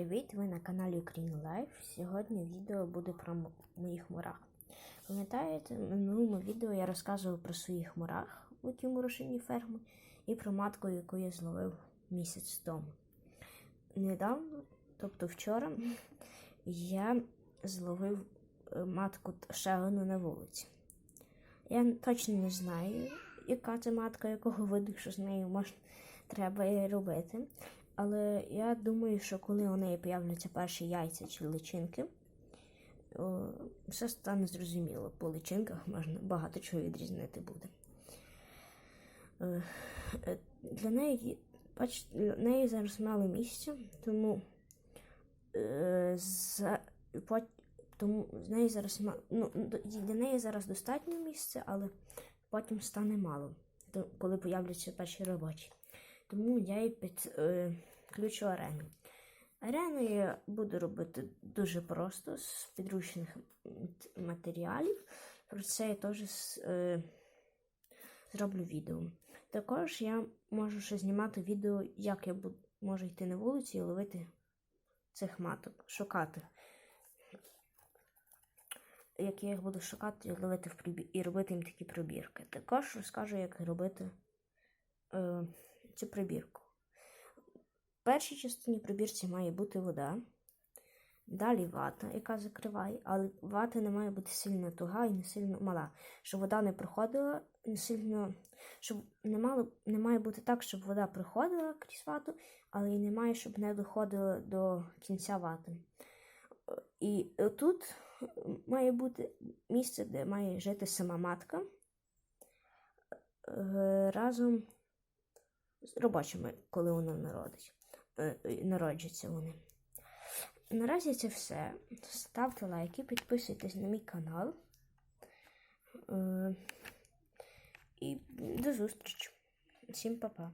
привіт! Ви на каналі Ukraine Life. Сьогодні відео буде про моїх мурах. Пам'ятаєте, в минулому відео я розказував про своїх мурах, які мурашині ферми, і про матку, яку я зловив місяць тому. Недавно, тобто вчора, я зловив е, матку одну на вулиці. Я точно не знаю, яка це матка, якого виду, що з нею можна треба робити. Але я думаю, що коли у неї появляться перші яйця чи личинки, все стане зрозуміло. По личинках можна багато чого відрізнити буде. Е, е, Для неї, бачите, для неї зараз мало місця, тому, е, за, тому з неї зараз ну, для неї зараз достатньо місця, але потім стане мало, коли появляться перші робочі. Тому я і підключу арену. Арену я буду робити дуже просто з підручних матеріалів. Про це я теж е, зроблю відео. Також я можу ще знімати відео, як я можу йти на вулицю і ловити цих маток, шукати. Як я їх буду шукати і ловити в прибі... і робити їм такі пробірки. Також розкажу, як робити е, цю прибірку. В першій частині прибірці має бути вода, далі вата, яка закриває, але вата не має бути сильно туга і не сильно мала, щоб вода не проходила, не сильно, щоб не, мало, не має бути так, щоб вода проходила крізь вату, але і не має, щоб не доходила до кінця вати. І тут має бути місце, де має жити сама матка е, разом робочими, коли воно народить, е, е, народжаться вони. Наразі це все. Ставте лайки, підписуйтесь на мій канал. Е, І до зустрічі. Всім па-па.